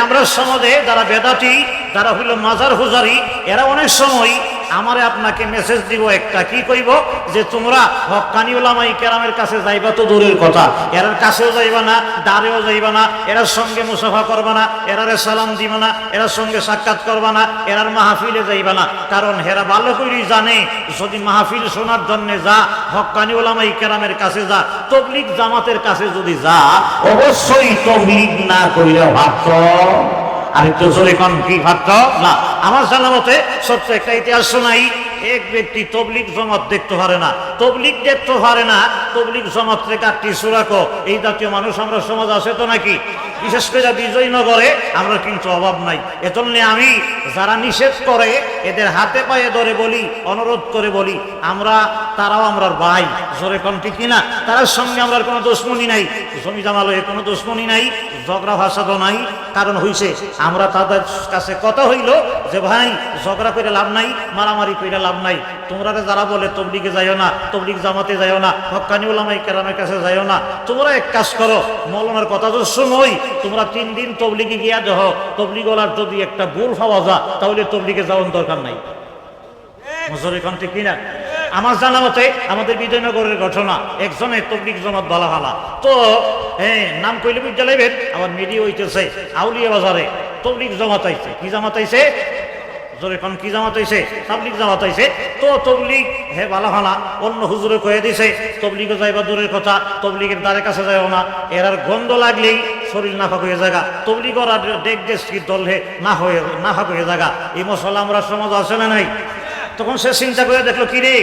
আমরা সমাজে যারা বেদাটি যারা হইল মাজার হুজারি এরা অনেক সময় আমারে আপনাকে মেসেজ দিব একটা। কি কইব? যে তোমরা হকানি ওলামাই কেরামের কাছে যাইবা তো দূরের কথা। এরার কাছেও যাইবা না দাঁড়েও যাইবা না, এরার সঙ্গে মুসাফা করবা না, এরারে সালাম দিবা না, এরার সঙ্গে সাক্ষাৎ করবা না, এরার মাহফিলে যাইবা না। কারণ হেরা ভালো করেই জানে, যদি মাহফিল শোনার জন্য যা, হকানি ওলামাই কেরামের কাছে যা তবলিক জামাতের কাছে যদি যা, অবশ্যই তবলিক না করিলে ভাবত আরেকটু জোরে কন কি ভাবত না আমার জানা মতে সত্য একটা ইতিহাস শোনাই। এক ব্যক্তি তবলিক জমাত দেখতে পারে না। তবলিক দেখতে পারে না তবলিক জমাত এই জাতীয় মানুষ আমরা সমাজ আছে তো নাকি? বিশেষ করে বিজয়নগরে, আমরা কিন্তু অভাব নাই। এজন্য আমি যারা নিষেধ করে, এদের হাতে পায়ে ধরে বলি, অনুরোধ করে বলি, আমরা, তারাও আমরা ভাই, জোরে কন ঠিক কিনা? তার সঙ্গে আমরা কোনো দুশ্মনী নাই। জমি জামালয়ে কোনো দুশ্মনী নাই, ঝগড়া ভাষাদও নাই। কারণ হইছে, আমরা তাদের কাছে কথা হইল যে, ভাই, ঝগড়া করে লাভ নাই, মারামারি করে লাভ নাই। তোমরা যারা বলে তবলিগে যাইও না, তবলিগ জামাতে যাইও না হক্কানি ওলামাই কেরামের কাছে যাইও না, তোমরা এক কাজ করো, মৌলানার কথা তো শুনোই, তোমরা তিন দিন তবলিগে গিয়া দেহ তবলিগলার যদি একটা ভুল পাওয়া যা তাহলে তবলিগে যাওয়ার দরকার নাই। কিনা? আমার জানা মতে, আমাদের বিজয়নগরের ঘটনা একজনের তবলিক জমাত বলা হালা তো হ্যাঁ নাম কইলে বিদ্যালয়ের আবার মিডিয়া হইতেছে, আউলিয়া বাজারে তবলিক জমাত আইছে। কি জামাত আইছে? জোরে কোন, কি জামাত হইছে? তাবলিক জামাত হইছে। তো তবলিগ, হে ভালো হানা, অন্য হুজুরে কয়ে দিছে তবলিগে যাইবা দূরের কথা, তবলিগের দ্বারের কাছে যাইও না। এরার গন্ধ লাগলেই শরীর নাফাক হয়ে জায়গা তবলিগ ওরা দেখ দেশ কি দল হে, না হয়ে, নাফাক হয়ে জায়গা এই মশলা আমরা সমাজ আছে না নাই? তখন সে চিন্তা করে দেখল, কি রে?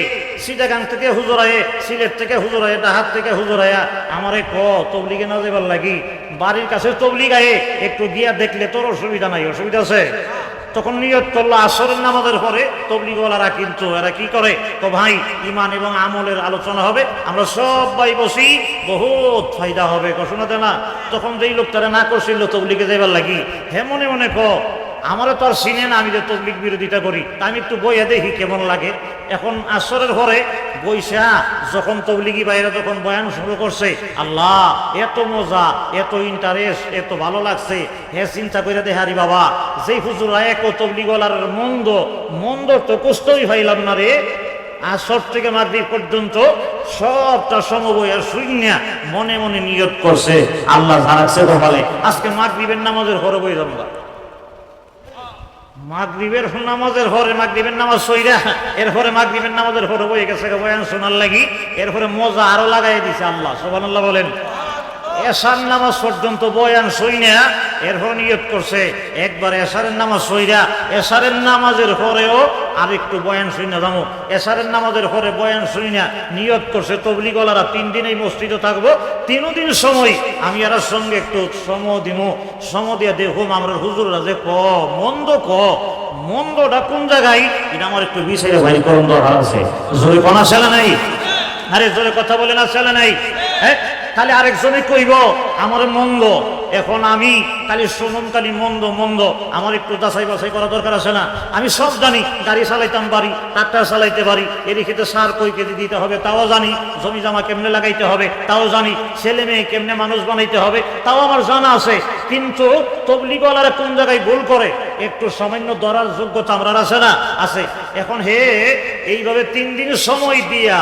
সিটাগাং থেকে হুজুর আয়ে, সিলেট থেকে হুজুর আয়ে, ডাহাত থেকে হুজুর আয়া, আমারে ক, তবলিগে না যাবার লাগি? বাড়ির কাছে তবলিগ আয়ে, একটু গিয়া দেখলে তোর অসুবিধা নাই, অসুবিধা আছে? তখন নিয়ত করল আসরের নামাজের পরে তবলিগওয়ালারা কিন্তু এরা কি করে? তো ভাই ইমান এবং আমলের আলোচনা হবে, আমরা সবাই বসি, বহুত ফায়দা হবে শোনাতে না। তখন যেই লোক তারা না করছিল তবলিগে যাইবার লাগি। হে মনে মনে ক, আমারও তো আর চিনে না আমি যে তবলিক বিরোধিতা করি আমি একটু বইয়া দেখি কেমন লাগে। এখন আসরের পরে বইসা যখন তবলিগি বাইরে যখন বয়ান শুরু করছে, আল্লাহ, এত মজা, এত ইন্টারেস্ট এত ভালো লাগছে। হে চিন্তা করে দেহারি বাবা, যেই হুজুর এক তবলিগলার মন্দ মন্দ তো কুস্তই ভাইলাম না রে। আসর থেকে মাগরিব পর্যন্ত সবটা সমবয় আর শূন্য মনে মনে নিয়ত করছে। আল্লাহ ধারাচ্ছে বলে আজকে মাগরিবের নামাজের হরে বই যাব মাগরিবের নামাজের হরে মাগরিবের নামাজ সইরা, এরপরে মাগরিবের নামাজের হরে বই গেছে বয়ান শোনার লাগি, এরপরে মজা আরও লাগাই দিছে আল্লাহ, সুবহানাল্লাহ বলেন। এসান নামাজ পর্যন্ত বয়ান সইনা এরপর নিয়ত করছে, একবার এসারের নামাজ সইরা এসারের নামাজের পরেও আর একটু বয়ান শুই না যাব এসারের নামাজের পরে বয়ান সইনা নিয়ত করছে তবলিগলারা তিন দিন এই মসজিদে থাকব তিন দিন সময় আমি এর সঙ্গে একটু সম দিব সম দিয়া দেখুম আমরা হুজুররা যে ক, মন্দ ক, মন্দটা কোন জায়গায়? এটা আমার একটু বিষয়ে ভাই করণ দরকার আছে। জোরে ছেলে নাই? আরে জোরে কথা বলে না, ছেলে নাই? হ্যাঁ? খালি আরেকজনে কইব, আমার মন্দ, এখন আমি শুনুন খালি মন্দ মন্দ, আমার একটু যাচাই বাছাই করা দরকার আছে না। আমি সব জানি, গাড়ি চালাইতাম পারি, ট্রাক্টর চালাইতে পারি এদিকে সার কই কেজি দিতে হবে তাও জানি, জমি জামা কেমনে লাগাইতে হবে তাও জানি, ছেলে মেয়ে কেমনে মানুষ বানাইতে হবে তাও আমার জানা আছে। কিন্তু তবলিগলারা কোন জায়গায় ভুল করে? একটু সামান্য ধরার যোগ্যতা আমরা আছে না? আছে। এখন হে, এইভাবে তিন দিন সময় দিয়া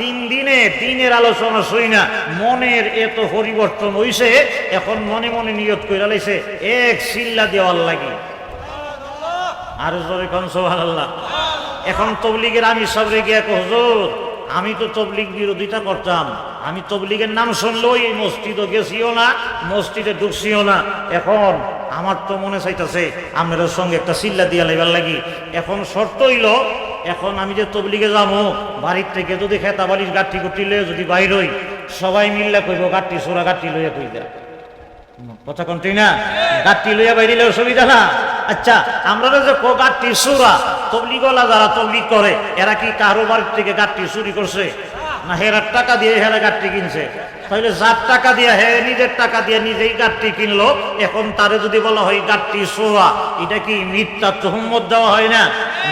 তিন দিনে দিনের আলোচনা শুই না, মনের এত পরিবর্তন হইছে, এখন মনে মনে নিয়ত করে লাইছে, এক সিল্লা দেওয়ার লাগি। আর জোরে কন আল্লাহ এখন তবলিগের আমি সবরে গিয়ে হুজুর, আমি তো তবলিগ বিরোধিতা করতাম, আমি তবলিগের নাম শুনলেও এই মসজিদও গেছিও না, মসজিদে ঢুকছিও না। এখন আমার তো মনে চাইতেছে, আপনাদের সঙ্গে একটা সিল্লা দিয়া লেবার লাগি। এখন শর্ত হইল এখন আমি যে তবলিগে যাব, বাড়ির থেকে যদি খেতা বালির গাঠি গুটি লয়ে যদি বাইর হই, সবাই মিল্লা কইব, গাঠি, সোরা গাঠি লইয়া কই দেয় কথা কোনটি না? গাঠি লইয়া বাইরিলে অসুবিধা না? আচ্ছা আমরা যে গাঠি, সুরা, তবলিগলা যারা তবলিগ করে, এরা কি কারও বাড়ির থেকে গাঠি চুরি করছে? না হেরার টাকা দিয়ে হেরা গাঠি কিনছে? তাহলে যার টাকা দিয়ে হে, নিজের টাকা দিয়ে নিজেই গাড়টি কিনলো। এখন তারে যদি বলা হয় গাড়টি সোয়া, এটা কি মিথ্যা তোহম্মত দেওয়া হয় না?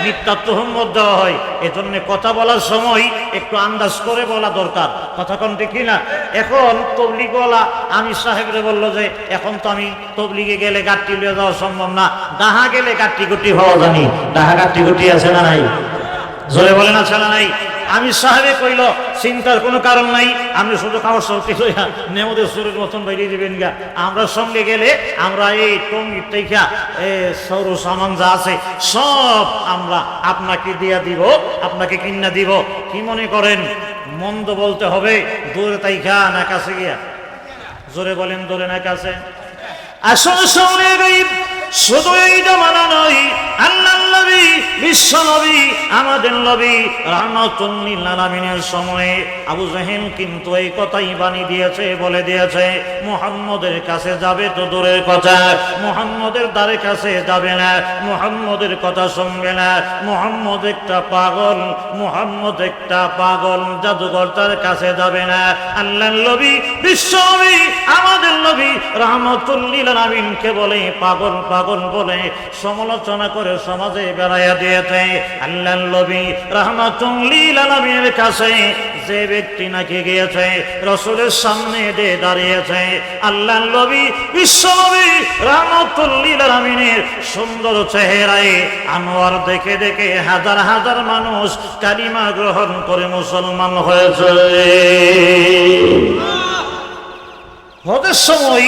মিথ্যা তোহম্মত দেওয়া হয়। এজন্য কথা বলার সময় একটু আন্দাজ করে বলা দরকার। কথা কোন ঠিক না এখন তবলিগওয়ালা আমি সাহেবরে বলল যে, এখন তো আমি তবলিগে গেলে গাড়টি লিয়ে যাওয়া সম্ভব না। ডাহা গেলে গাড়টি গুটি হওয়া জানি। ডাহা গাড়টি গুটি আছে না নাই? জোরে বলে না ছেলে নাই? আমি সাহেবে কইল, চিন্তার কোনো কারণ নাই আমি শুধু খাওয়ার সরতে লইয়া নেমদের সুরের মতন বাইরে দিবেন গা। আমরা সঙ্গে গেলে আমরা এই টঙ্গির থেকে এ সৌর সামান যা আছে, সব আমরা আপনাকে দিয়া দিব, আপনাকে কিনা দিব। কি মনে করেন? মন্দ বলতে হবে, দূরে তাইখা না কাছে গিয়া। জোরে বলেন দূরে না কাছে। আসল সৌরে শুধু এইটা মানা নয়, আল্লাহ নবী, বিশ্ব নবী, আমাদের নবী রহমতুল্লিল আলামিনের সময়ে আবু জাহেল কিন্তু এই কথাই বাণী দিয়েছে, বলে দিয়েছে, মুহাম্মদের কাছে যাবে তো দূরের কথা, মুহাম্মদের দ্বারে কাছে যাবে না, মুহাম্মদের কথা শুনবে না, মুহাম্মদ একটা পাগল, মুহাম্মদ একটা পাগল জাদুকর্তার কাছে যাবে না। আল্লাহ নবী, বিশ্ব নবী, আমাদের নবী রহমতুল্লিল আলামিনকে বলে, পাগল পাগল বলে সমালোচনা করে সমাজে বেড়াইয়া দিয়েছে। আল্লাহ কাছে যে ব্যক্তি নাকি গিয়েছে, রসুলের সামনে দাঁড়িয়েছে আল্লাহ নবী বিশ্ব নবী রহমতুল্লিল আলামিনের সুন্দর চেহারায় আনোয়ার দেখে দেখে হাজার হাজার মানুষ কালিমা গ্রহণ করে মুসলমান হয়েছে। হজের সময়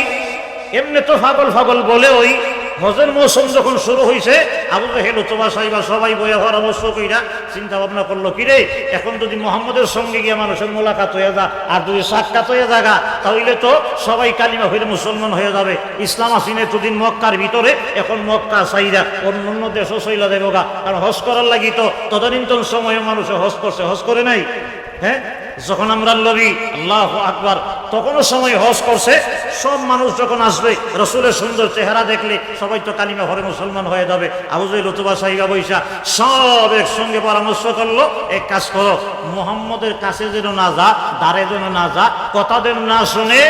এমনি তো ফাগল ফাগল বলে ওই হজের মৌসুম যখন শুরু হয়েছে আবু জাহেল, উতবা সাহিবা সবাই বয়ে হওয়ার অবশ্য কইরা চিন্তা ভাবনা করল কিরে এখন যদি মোহাম্মদের সঙ্গে গিয়ে মানুষের মোলাকাত হয়ে যা, আর যদি সাক্ষাৎ হয়ে জাগা তাহলে তো সবাই কালিমা হইলে মুসলমান হয়ে যাবে। ইসলাম আসিনে এতদিন মক্কার ভিতরে, এখন মক্কা সাইরা অন্য অন্য দেশও সইলা দেবো গা। কারণ হজ করার লাগি তো তদানীন্তন সময়ে মানুষে হজ করছে, হজ করে নাই? হ্যাঁ? যখন আমরা নবী, আল্লাহ আকবার তখনও সময় হজ করছে। সব মানুষ যখন আসবে, রসুলের সুন্দর চেহারা দেখলে সবাই তো কালিমা হরে মুসলমান হয়ে যাবে। আবুজাই লতুবা সাহিবা বৈশা সব একসঙ্গে পরামর্শ করল, এক কাজ করো, মোহাম্মদের কাছে যেন না যা, দ্বারে যেন না যা, কথা যেন না শুনে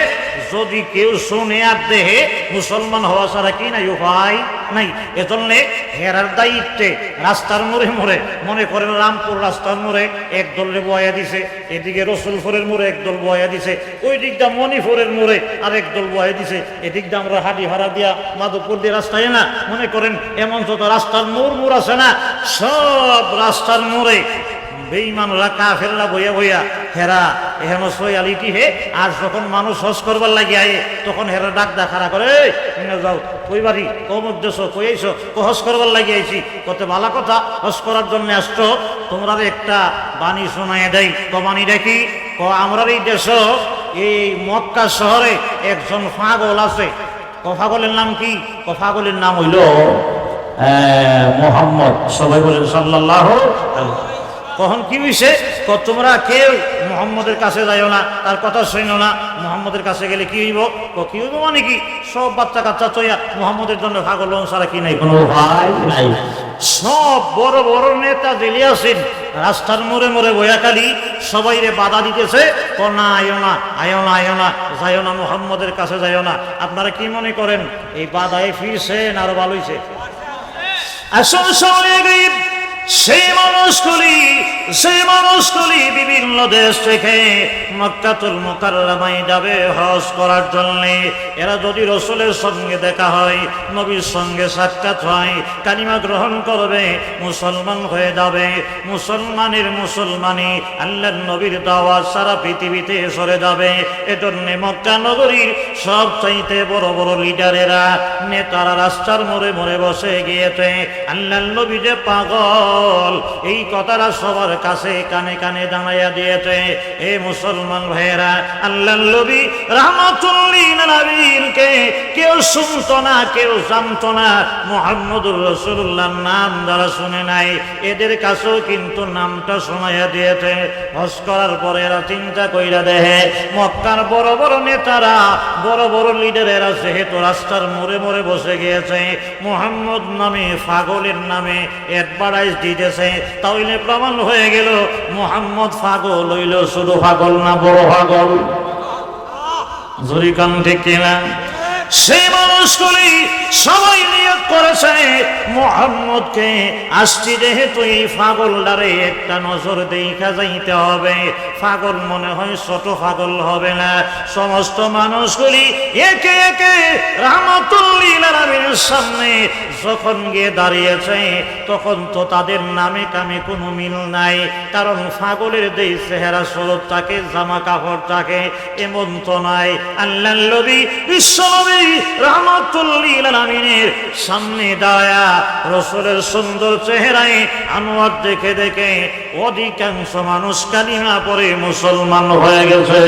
যদি কেউ শুনে আর দেহে মুসলমান হওয়া ছাড়া কি নাই, উপায় নাই। এজন্য হেরার দায়িত্বে রাস্তার মোড়ে মোড়ে, মনে করেন রামপুর রাস্তার মোড়ে এক দলে বয়া দিছে, এদিকে রসুলপুরের মোড়ে এক দল বয়া দিছে, ওই দিকটা মণিপুরের মোড়ে আরেক দল বয়া দিছে, এদিক দিয়ে আমরা হাডি ভাড়া দিয়া মাধবপুর দিয়ে রাস্তায় না মনে করেন এমন যত রাস্তার মোড় মোড় আছে না, সব রাস্তার মোড়ে বেইমানরা কাফেররা বইয়া বইয়া, হেরা, এহেন সয়ালিটি হে, আর যখন মানুষ হজ করবার লাগি আয়ে, তখন হেরা ডাক দেখারা করে যাও, কই বাড়ি? কমুক দেশ কই আইছো? ও হজ করবার লাগি আইছি, কত ভালো কথা, হজ করার জন্য আসছো, তোমরা একটা বাণী শোনাই দেয় তো বাণী দেখি ক? আমরা এই দেশ, এই মক্কা শহরে একজন ফাগল আছে কফাগলের নাম কি? কফাগলের নাম হইল মোহাম্মদ, সবাই বলেন সাল্লাহ কখন কি হইছে? ক তোমরা কেউ মোহাম্মদের কাছে যাইও না, তার কথা শুনো না। মোহাম্মদের কাছে গেলে কি হইব? ক, কি হইব মানে কি? সব বাচ্চা কাচ্চা চইয়া মোহাম্মদের জন্য পাগল ছাড়া কি নাই? কোনো ভাই নাই। সব বড় বড় নেতা জেলে রাস্তার মোড়ে মোড়ে বয়াকালি সবাই রে বাধা দিতেছে, ক, না, আয়ো না আয়ো না আয়ো না, যাইও না, মোহাম্মদের কাছে যাইও না। আপনারা কি মনে করেন, এই বাধায় ফিরছেন, আরও ভালো হইছে? আসল সময় গরিব সেই মানুষগুলি সেই মানুষগুলি বিভিন্ন দেশ থেকে মক্কাতুল মোকাররমায় যাবে হজ করার জন্য। এরা যদি রসুলের সঙ্গে দেখা হয়, নবীর সঙ্গে সাক্ষাৎ হয়, কালিমা গ্রহণ করবে, মুসলমান হয়ে যাবে। মুসলমানের মুসলমানি আল্লাহ নবীর দাওয়াত সারা পৃথিবীতে সরে যাবে। এজন্য মক্কা নগরীর সব চাইতে বড় বড় লিডারেরা, নেতারা রাস্তার মোড়ে মোড়ে বসে গিয়েছে। আল্লাহ নবী যে পাগল এই কথাটা সবার কাছে কানে কানে দাঁড়াইয়া দিয়েছে। এ মুসলমান ভাইয়েরা আল্লাহ নবী রহমতুল্লিন কেউ শুনতো না, কেউ জানতো না। মোহাম্মদুর রসুল্লাহ নাম যারা শুনে নাই, এদের কাছেও কিন্তু নামটা শোনাইয়া দিয়েছে। হজ করার পরে এরা চিন্তা কইরা দেহে মক্কার বড় বড় নেতারা, বড় বড় লিডারেরা যেহেতু রাস্তার মোড়ে মোড়ে বসে গিয়েছে, মোহাম্মদ নামে, পাগলের নামে অ্যাডভার্টাইজ দিতেছে, তাহলে প্রমাণ হয়ে গেল, মোহাম্মদ ফাগল হইল, শুধু ফাগল না, বড় ফাগল জরিকান ঠিক কিনা? সেই মানুষগুলি মোহাম্মদকে আসছি যেহেতু এই ফাগলটারে একটা নজর দেখা যাইতে হবে। ফাগল মনে হয় ছোট ফাগল হবে না। সমস্ত মানুষগুলি একে একে রাহমাতুল্লিল আলামিনের সামনে যখন গিয়ে দাঁড়িয়েছে, তখন তো তাদের নামে কামে কোনো মিল নাই। কারণ ফাগলের দেই চেহারা স্বরূপ থাকে, জামা কাপড় থাকে, এমন তো নাই। আল্লাহ নবী রহমতুল্লিল আলামিনের সামনে দাঁড়ায়া রসুলের সুন্দর চেহারায় আনোয়ার দেখে দেখে অধিকাংশ মানুষ কালিমা পরে মুসলমান হয়ে গেছে।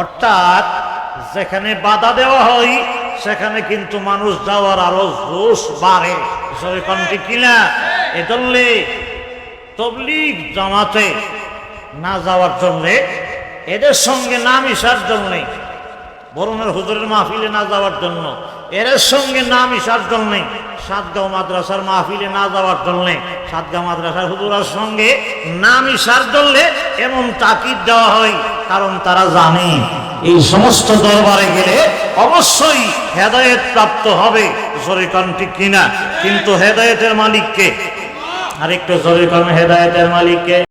অর্থাৎ যেখানে বাধা দেওয়া হয়, সেখানে কিন্তু মানুষ যাওয়ার আরও জোশ বাড়ে। সরকারটি কিনা এদল্লে তবলিগ জামাতে না যাওয়ার জন্যে, এদের সঙ্গে না মিশার জন্যে বরুণের হুজুরের মাহফিলে না যাওয়ার জন্য। এদের সঙ্গে না মিশার জন্যে সাতগাঁও মাদ্রাসার মাহফিলে না যাওয়ার জন্যে। সাতগাঁও মাদ্রাসার হুজুরের সঙ্গে না মিশার জন্যে এমন তাকিদ দেওয়া হয়, কারণ তারা জানে, এই সমস্ত দরবারে গেলে অবশ্যই হেদায়েত প্রাপ্ত হবে জরিকান ঠিক কিনা। কিন্তু হেদায়েতের মালিককে, আরেকটু জরিকান হেদায়েতের মালিককে।